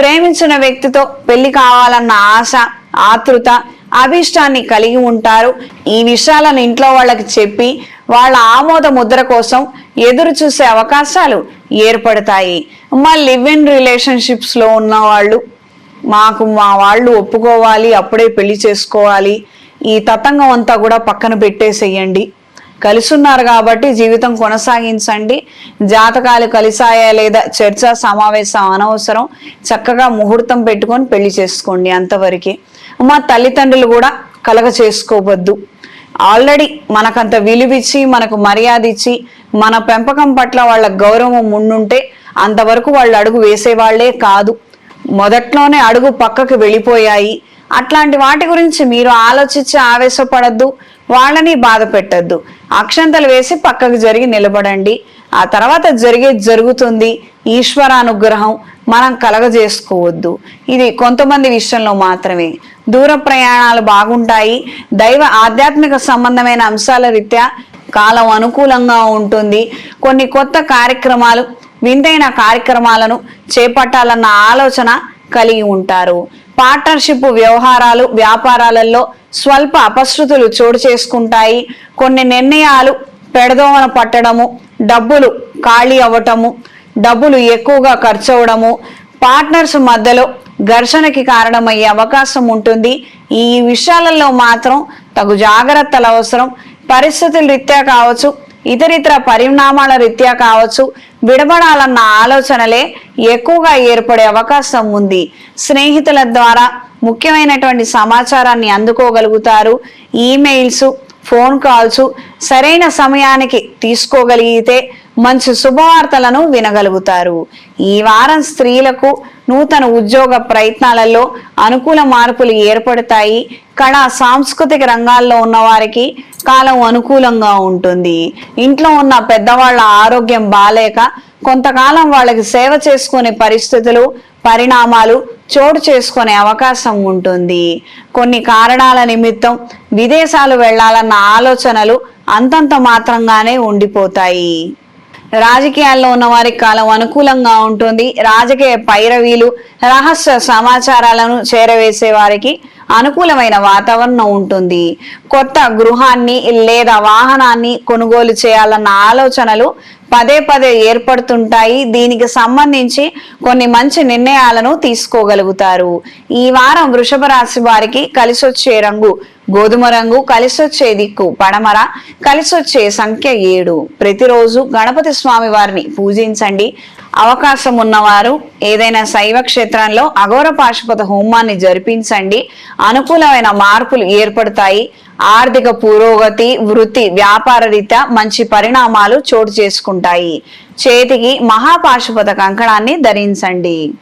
ప్రేమించిన వ్యక్తితో పెళ్ళి కావాలన్న ఆశ ఆతృత అభిష్టాన్ని కలిగి ఉంటారు. ఈ విషయాలను ఇంట్లో వాళ్ళకి చెప్పి వాళ్ళ ఆమోద ముద్ర కోసం ఎదురు చూసే అవకాశాలు ఏర్పడతాయి. మా లివ్ ఇన్ రిలేషన్షిప్స్లో ఉన్న వాళ్ళు మాకు మా వాళ్ళు ఒప్పుకోవాలి అప్పుడే పెళ్ళి చేసుకోవాలి. ఈ తతంగం అంతా కూడా పక్కన పెట్టేసేయండి. కలిసున్నారు కాబట్టి జీవితం కొనసాగించండి. జాతకాలు కలిసాయా లేదా చర్చ సమావేశం అనవసరం. చక్కగా ముహూర్తం పెట్టుకొని పెళ్ళి చేసుకోండి అంతవరకే. మా తల్లిదండ్రులు కూడా కలగ చేసుకోవద్దు. ఆల్రెడీ మనకంత విలువిచ్చి మనకు మర్యాద ఇచ్చి మన పెంపకం పట్ల వాళ్ళ గౌరవం ఉండుంటే అంతవరకు వాళ్ళు అడుగు వేసేవాళ్ళే కాదు. మొదట్లోనే అడుగు పక్కకు వెళ్ళిపోయాయి. అట్లాంటి వాటి గురించి మీరు ఆలోచించి ఆవేశపడద్దు. వాళ్ళని బాధ పెట్టద్దు. అక్షంతలు వేసి పక్కకు జరిగి నిలబడండి. ఆ తర్వాత జరిగే జరుగుతుంది. ఈశ్వరానుగ్రహం మనం కలగజేసుకోవద్దు. ఇది కొంతమంది విషయంలో మాత్రమే. దూర ప్రయాణాలు బాగుంటాయి. దైవ ఆధ్యాత్మిక సంబంధమైన అంశాల రీత్యా కాలం అనుకూలంగా ఉంటుంది. కొన్ని కొత్త కార్యక్రమాలు వింతైన కార్యక్రమాలను చేపట్టాలన్న ఆలోచన కలిగి ఉంటారు. పార్ట్నర్షిప్ వ్యవహారాలు వ్యాపారాలలో స్వల్ప అపశృతులు చోటు చేసుకుంటాయి. కొన్ని నిర్ణయాలు పెడదోమన పట్టడము డబ్బులు ఖాళీ అవ్వటము డబ్బులు ఎక్కువగా ఖర్చు అవడము పార్ట్నర్స్ మధ్యలో ఘర్షణకి కారణమయ్యే అవకాశం ఉంటుంది. ఈ విషయాలలో మాత్రం తగు జాగ్రత్తలు అవసరం. పరిస్థితుల రీత్యా కావచ్చు ఇతరితర పరిణామాల రీత్యా కావచ్చు విడబడాలన్న ఆలోచనలే ఎక్కువగా ఏర్పడే అవకాశం ఉంది. స్నేహితుల ద్వారా ముఖ్యమైనటువంటి సమాచారాన్ని అందుకోగలుగుతారు. ఈమెయిల్స్ ఫోన్ కాల్స్ సరైన సమయానికి తీసుకోగలిగితే మంచి శుభవార్తలను వినగలుగుతారు. ఈ వారం స్త్రీలకు నూతన ఉద్యోగ ప్రయత్నాలలో అనుకూల మార్పులు ఏర్పడతాయి. కళా సాంస్కృతిక రంగాల్లో ఉన్న వారికి కాలం అనుకూలంగా ఉంటుంది. ఇంట్లో ఉన్న పెద్దవాళ్ళ ఆరోగ్యం బాలేక కొంతకాలం వాళ్ళకి సేవ చేసుకునే పరిస్థితులు పరిణామాలు చోటు చేసుకునే అవకాశం ఉంటుంది. కొన్ని కారణాల నిమిత్తం విదేశాలు వెళ్ళాలన్న ఆలోచనలు అంతంత మాత్రంగానే ఉండిపోతాయి. రాజకీయాల్లో ఉన్న వారికి కాలం అనుకూలంగా ఉంటుంది. రాజకీయ పైరవీలు రహస్య సమాచారాలను చేరవేసే వారికి అనుకూలమైన వాతావరణం ఉంటుంది. కొత్త గృహాన్ని లేదా వాహనాన్ని కొనుగోలు చేయాలన్న ఆలోచనలు పదే పదే ఏర్పడుతుంటాయి. దీనికి సంబంధించి కొన్ని మంచి నిర్ణయాలను తీసుకోగలుగుతారు. ఈ వారం వృషభ రాశి వారికి కలిసొచ్చే రంగు గోధుమ రంగు కలిసొచ్చే దిక్కు పడమర కలిసొచ్చే సంఖ్య ఏడు. ప్రతిరోజు గణపతి స్వామి వారిని పూజించండి. అవకాశం ఉన్నవారు ఏదైనా శైవ క్షేత్రంలో అఘోర పాశుపత హోమాన్ని జరిపించండి. అనుకూలమైన మార్పులు ఏర్పడతాయి. ఆర్థిక పురోగతి వృత్తి వ్యాపార రీత్యా మంచి పరిణామాలు చోటు చేసుకుంటాయి. చేతికి మహాపాశుపత కంకణాన్ని ధరించండి.